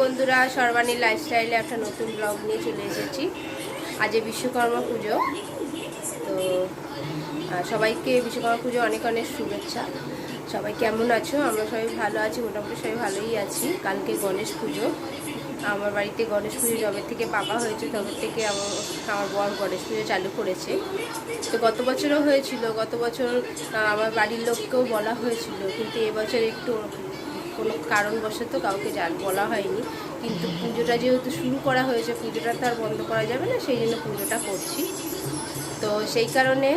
বন্ধুরা, সর্বাণী লাইফস্টাইলে একটা নতুন ব্লগ নিয়ে চলে এসেছি। আজ বিশ্বকর্মা পুজো। তো সবাইকে বিশ্বকর্মা পুজো অনেক অনেক শুভেচ্ছা। সবাই কেমন আছো? আমরা সবাই ভালো আছি, মোটামুটি সবাই ভালোই আছি। কালকে গণেশ পুজো। আমার বাড়িতে গণেশ পুজো যবে থেকে পাকা হয়েছে, তবে থেকে আমার আমার বর গণেশ পুজো চালু করেছে। তো গত বছরও হয়েছিল, গত বছর আমার বাড়ির লোককেও বলা হয়েছিল, কিন্তু এবছর একটু কোনো কারণবশত কাউকে জান বলা হয়নি। কিন্তু পুজোটা যেহেতু শুরু করা হয়েছে পুজোটা তো আর বন্ধ করা যাবে না সেই জন্য পুজোটা করছি। তো সেই কারণে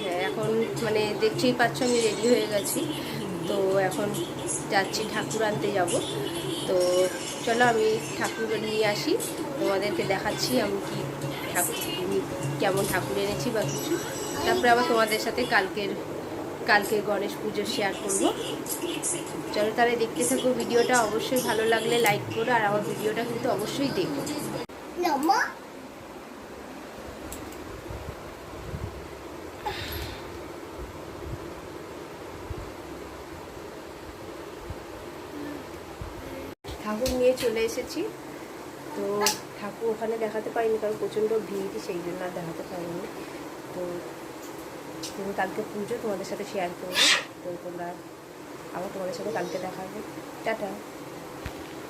হ্যাঁ, এখন মানে দেখতেই পাচ্ছ আমি রেডি হয়ে গেছি। তো এখন যাচ্ছি ঠাকুর আনতে যাব। তো চলো আমি ঠাকুর নিয়ে আসি তোমাদেরকে দেখাচ্ছি আমি কি ঠাকুর কেমন ঠাকুর এনেছি বা কিছু। তারপরে আবার তোমাদের সাথে কালকের কালকে গণেশ পুজো শেয়ার করব। চলো তাহলে দেখতে থাকো ভিডিওটা অবশ্যই ভালো লাগলে লাইক করো আর আমার ভিডিওটা কিন্তু অবশ্যই দেখো। Mama? ঠাকুর নিয়ে চলে এসেছি। তো ঠাকুর ওখানে দেখাতে পারিনি কারণ প্রচণ্ড ভিড় সেই জন্য আর দেখাতে পারিনি। তো তুমি কালকে পুজো, তোমাদের সাথে শেয়ার করব। তো তোমরা আবার তোমাদের সাথে কালকে দেখা হবে। টাটা।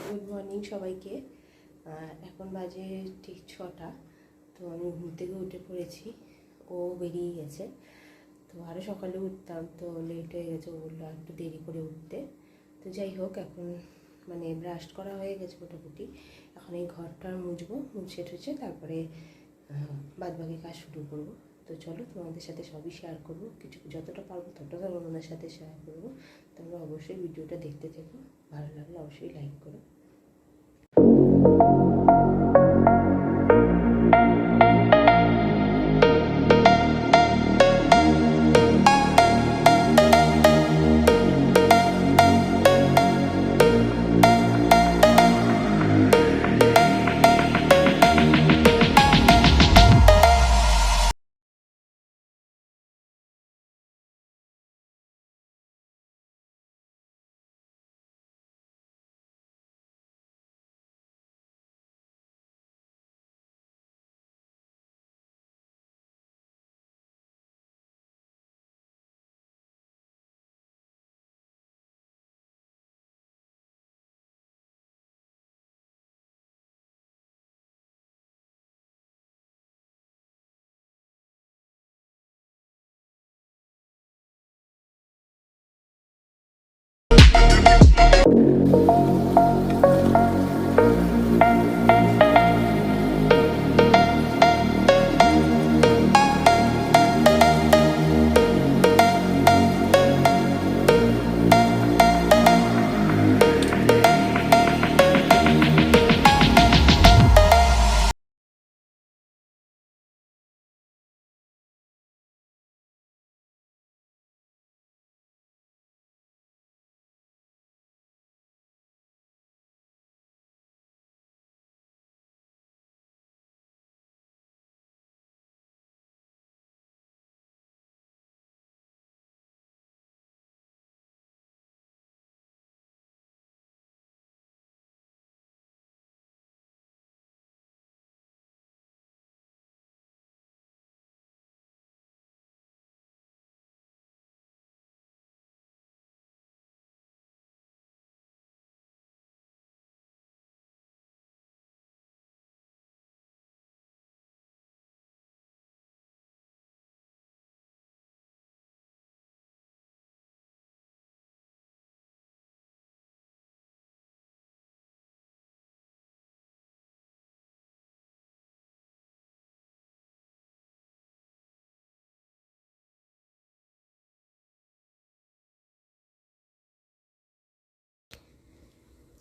গুড মর্নিং সবাইকে। এখন বাজে ঠিক ছটা। তো আমি ঘুম থেকে উঠে পড়েছি। ও বেরিয়ে গেছে। তো আরও সকালে উঠতাম, তো লেট হয়ে গেছে। ও বলল একটু দেরি করে উঠতে। তো যাই হোক, এখন মানে ব্রাশ করা হয়ে গেছে মোটামুটি। এখন এই ঘরটা মুছবো, মুছে টুছে তারপরে বাদবাকি কাজ শুরু করব। তো চলো তোমাদের সাথে সবই শেয়ার করব। কিছু, যতটা পারব ততটা তোমাদের সাথে শেয়ার করব। তোমরা অবশ্যই ভিডিওটা দেখতে থেকো। ভালো লাগলে অবশ্যই লাইক করো।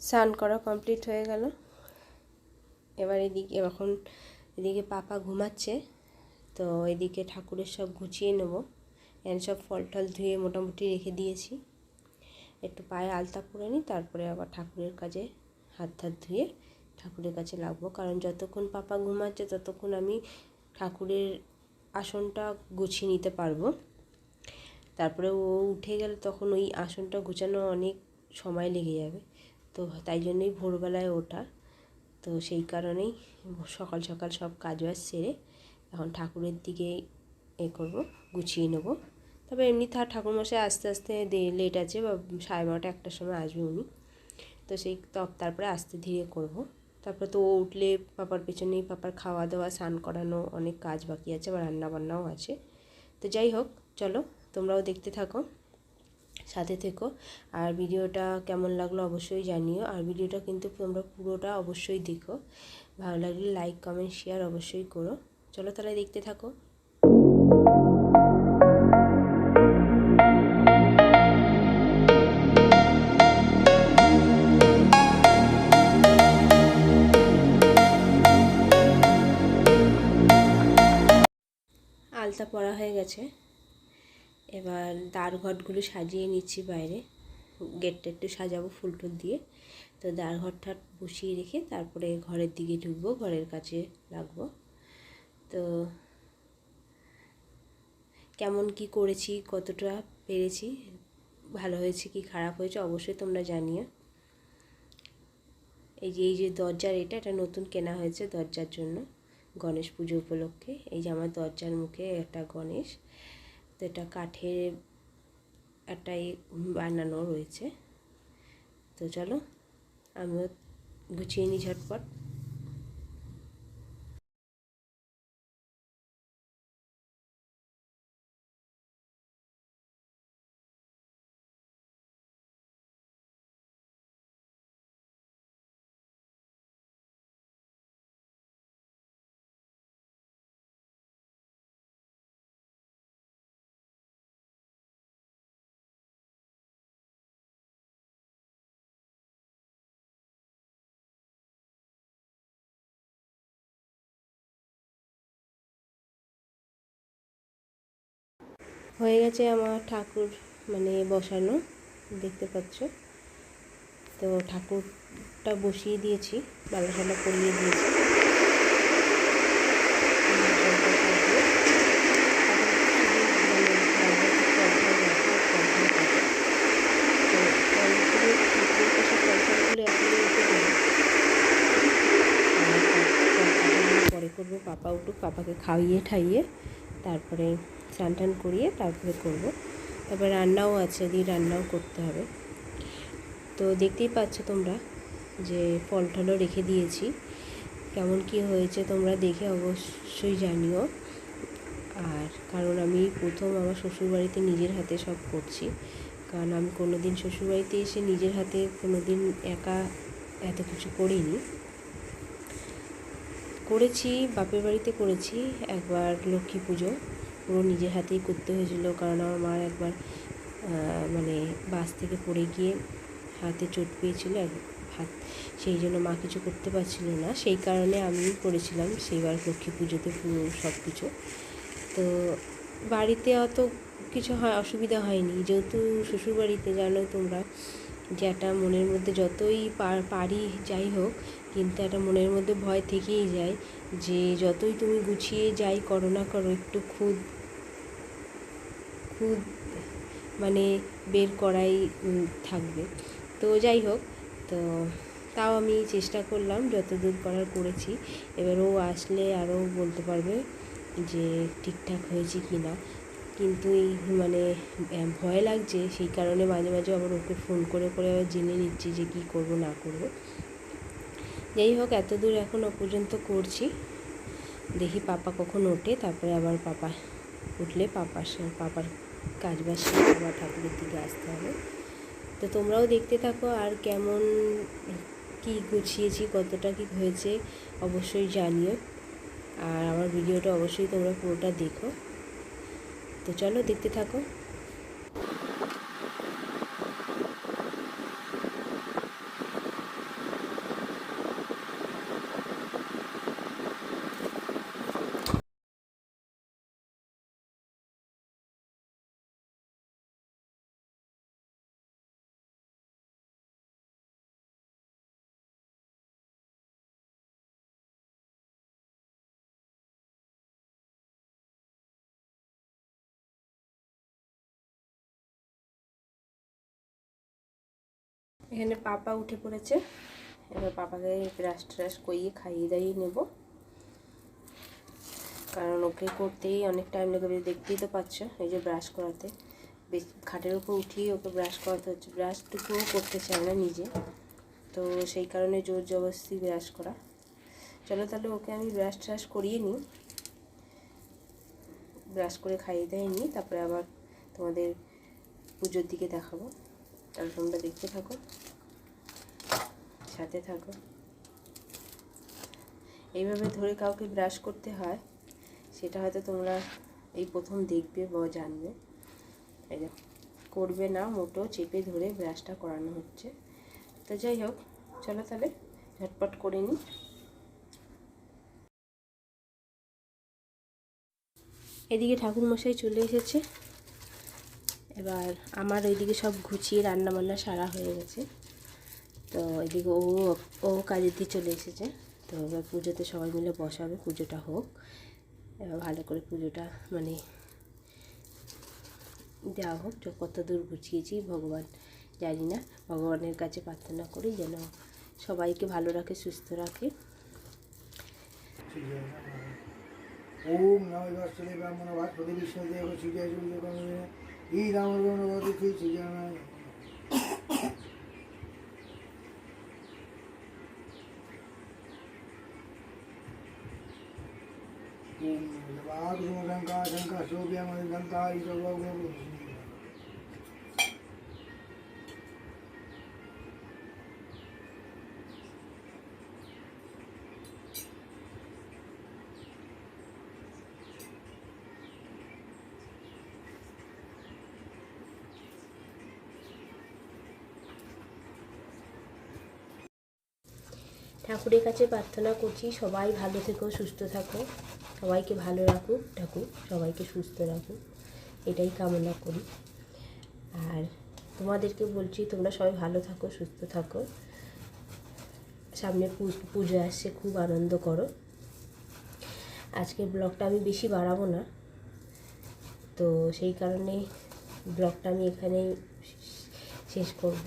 স্নান করা কমপ্লিট হয়ে গেল। এবার এদিকে, এখন এদিকে পাপা ঘুমাচ্ছে, তো এদিকে ঠাকুরের সব গুছিয়ে নেব। এখানে সব ফল টল ধুয়ে মোটামুটি রেখে দিয়েছি। একটু পায়ে আলতা পরে নিই, তারপরে আবার ঠাকুরের কাজে হাত হাত ধুয়ে ঠাকুরের কাছে লাগবো। কারণ যতক্ষণ পাপা ঘুমাচ্ছে, ততক্ষণ আমি ঠাকুরের আসনটা গুছিয়ে নিতে পারব। তারপরে ও উঠে গেলে তখন ওই আসনটা গুছানো অনেক সময় লেগে যাবে। তো তাই জন্যই ভোরবেলায় ওঠা। তো সেই কারণেই সকাল সকাল সব কাজ বাজ সেরে এখন ঠাকুরের দিকে এ করব, গুছিয়ে নেব। তবে এমনি তার ঠাকুরমশাই আস্তে আস্তে লেট আছে বা সাড়ে বারোটা একটার সময় আসবে উনি। তো সেই তপ তারপরে আস্তে ধীরে করব। তারপরে তো ও উঠলে পাপার পেছনেই পাপার খাওয়া দাওয়া, স্নান করানো অনেক কাজ বাকি আছে বা রান্না বান্নাও আছে। তো যাই হোক, চলো তোমরাও দেখতে থাকো। সাথে থেকো। আর ভিডিওটা কেমন লাগল অবশ্যই জানিও। আর ভিডিওটা কিন্তু তোমরা পুরোটা অবশ্যই দেখো। ভালো লাগলে লাইক কমেন্ট শেয়ার অবশ্যই করো। চলো তাহলে দেখতে থাকো। আলতা পরা হয়ে গেছে। এবার দ্বার ঘটগুলো সাজিয়ে নিচ্ছি বাইরে। গেটটা একটু সাজাবো ফুল টুল দিয়ে। তো দ্বার ঘরটা বসিয়ে রেখে তারপরে ঘরের দিকে ঢুকবো, ঘরের কাছে লাগবো। তো কেমন কি করেছি, কতটা পেরেছি, ভালো হয়েছে কি খারাপ হয়েছে অবশ্যই তোমরা জানিও। এই যে এই যে দরজার এটা এটা নতুন কেনা হয়েছে দরজার জন্য। গণেশ পুজো উপলক্ষে। এই যে আমার দরজার মুখে একটা গণেশ। তো এটা কাঠের একটাই বানানো রয়েছে। তো চলো আমিও গুছিয়ে নিই ঝটপট। হয়ে গেছে আমার ঠাকুর মানে বসানো, দেখতে পাচ্ছ। তো ঠাকুরটা বসিয়ে দিয়েছি বালা সালা করিয়ে দিয়েছি। পরে করব পাপা উঠুক পাপাকে খাইয়ে ঠাইয়ে তারপরে স্নান টান করিয়ে তারপরে করব। তারপরে রান্নাও আছে, দিয়ে রান্নাও করতে হবে। তো দেখতেই পাচ্ছ তোমরা যে ফল টলও রেখে দিয়েছি। কেমন কি হয়েছে তোমরা দেখে অবশ্যই জানিও। আর কারণ আমি প্রথম আমার শ্বশুরবাড়িতে নিজের হাতে সব করছি। কারণ আমি কোনো দিন শ্বশুরবাড়িতে এসে নিজের হাতে কোনো দিন একা এত কিছু করিনি। করেছি, বাপের বাড়িতে করেছি, একবার লক্ষ্মী পুজো। পুরো নিজের হাতেই করতে হয়েছিল। কারণ আমার মা একবার মানে বাস থেকে পড়ে গিয়ে হাতে চোট পেয়েছিল হাত সেই জন্য মা কিছু করতে পারছিল না। সেই কারণে আমি করেছিলাম সেইবার লক্ষ্মী পুজোতে পুরো সব কিছু তো বাড়িতে অত কিছু হয়, অসুবিধা হয়নি। যেহেতু শ্বশুরবাড়িতে জানো তোমরা, যে একটা মনের মধ্যে যতই পারি যাই হোক, কিন্তু একটা মনের মধ্যে ভয় থেকেই যায় যে যতই তুমি গুছিয়ে যাই করো না করো, একটু খুদ খুদ মানে বের করাই থাকবে। তো যাই হোক, তো তাও আমি চেষ্টা করলাম, যতদূর করার করেছি। এবার ও আসলে আরও বলতে পারবে যে ঠিকঠাক হয়েছে কি না কিন্তু এই মানে ভয় লাগছে। সেই কারণে মাঝে মাঝে আবার ওকে ফোন করে করে আবার জেনে নিচ্ছি যে কী করব, না করব। যাই হোক এত দূর এখনও পর্যন্ত করছি। দেখি পাপা কখন ওঠে, তারপরে আবার পাপা উঠলে পাপার পাপার কাজ বাজ আবার ঠাকুরের দিকে আসতে হবে। তো তোমরাও দেখতে থাকো আর কেমন, কি গুছিয়েছি, কতটা কি হয়েছে অবশ্যই জানিও। আর আমার ভিডিওটা অবশ্যই তোমরা পুরোটা দেখো। তো চলো দেখতে থাকো। এখানে পাপা উঠে পড়েছে। এবার পাপাকে ব্রাশ ট্রাশ করিয়ে খাইয়ে দাইয়ে নেব। কারণ ওকে করতেই অনেক টাইম লেগে দেখতেই তো পাচ্ছ। এই যে ব্রাশ করাতে। খাটের উপর উঠিয়ে ওকে ব্রাশ করাতে হচ্ছে। ব্রাশটুকুও করতে চায় না নিজে। তো সেই কারণে জোর জবরদস্তি ব্রাশ করা। চলো তাহলে ওকে আমি ব্রাশ ট্রাশ করিয়ে নিই। ব্রাশ করে খাইয়ে দিয়ে নিই। তারপরে আবার তোমাদের পুজোর দিকে দেখাবো। তাহলে তোমরা দেখতে থাকো। সাথে থাকো। এইভাবে ধরে কাউকে ব্রাশ করতে হয়, সেটা হয়তো তোমরা এই প্রথম দেখবে বা জানবে। করবে না, মোটো চেপে ধরে ব্রাশটা করানো হচ্ছে। তো যাই হোক, চলো তাহলে ঝটপট করে নিই। এদিকে ঠাকুরমশাই চলে এসেছে। এবার আমার ওইদিকে সব গুছিয়ে রান্না বান্না সারা হয়ে গেছে। তো এদিকে ও ও কাজের দিয়ে চলে এসেছে। তো এবার পুজোতে সবাই মিলে বসাবে, পুজোটা হোক। এবার ভালো করে পুজোটা মানে দেওয়া হোক। কত দূর গুছিয়েছি, ভগবান জানি না। ভগবানের কাছে প্রার্থনা করি যেন সবাইকে ভালো রাখে, সুস্থ রাখে। ওম নমঃ বাসুদেব ব্রাহ্মণ ভাস্পতি বিষ্ণুদেব সূর্য সূর্য 이 당으로는 어떻게 지잖아요. 음, 마도 상가 상가 소비하면 상가 이거 뭐고 ঠাকুরের কাছে প্রার্থনা করছি, সবাই ভালো থেকো, সুস্থ থাকো। সবাইকে ভালো রাখুক, ঠাকুর সবাইকে সুস্থ রাখুক। এটাই কামনা করি। আর তোমাদেরকে বলছি, তোমরা সবাই ভালো থাকো, সুস্থ থাকো। সামনে পুজো আসছে, খুব আনন্দ করো। আজকের ব্লগটা আমি বেশি বাড়াবো না। তো সেই কারণে ব্লগটা আমি এখানেই শেষ করব।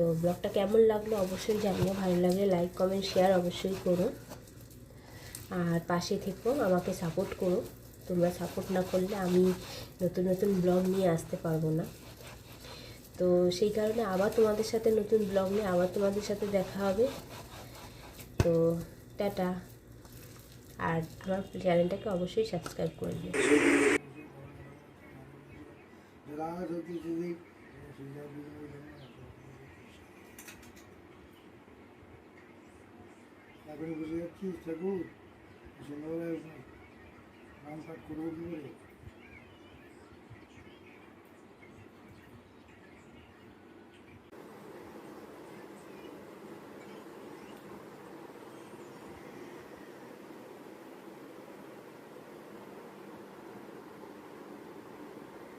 তো ব্লগটা কেমন লাগল অবশ্যই জানিও, ভালো লাগলে লাইক কমেন্ট শেয়ার অবশ্যই করো। আর পাশে থেকো, আমাকে সাপোর্ট করো। তোমরা সাপোর্ট না করলে আমি নতুন নতুন ব্লগ নিয়ে আসতে পারব না। তো সেই কারণে আবার তোমাদের সাথে নতুন ব্লগ নিয়ে আবার তোমাদের সাথে দেখা হবে। তো টাটা। আর আমার চ্যানেলটাকে অবশ্যই সাবস্ক্রাইব করে দিও। জলাধতি এখন বুঝে যাচ্ছিস ঠাকুর? সুন্দর নাম পাঠ করব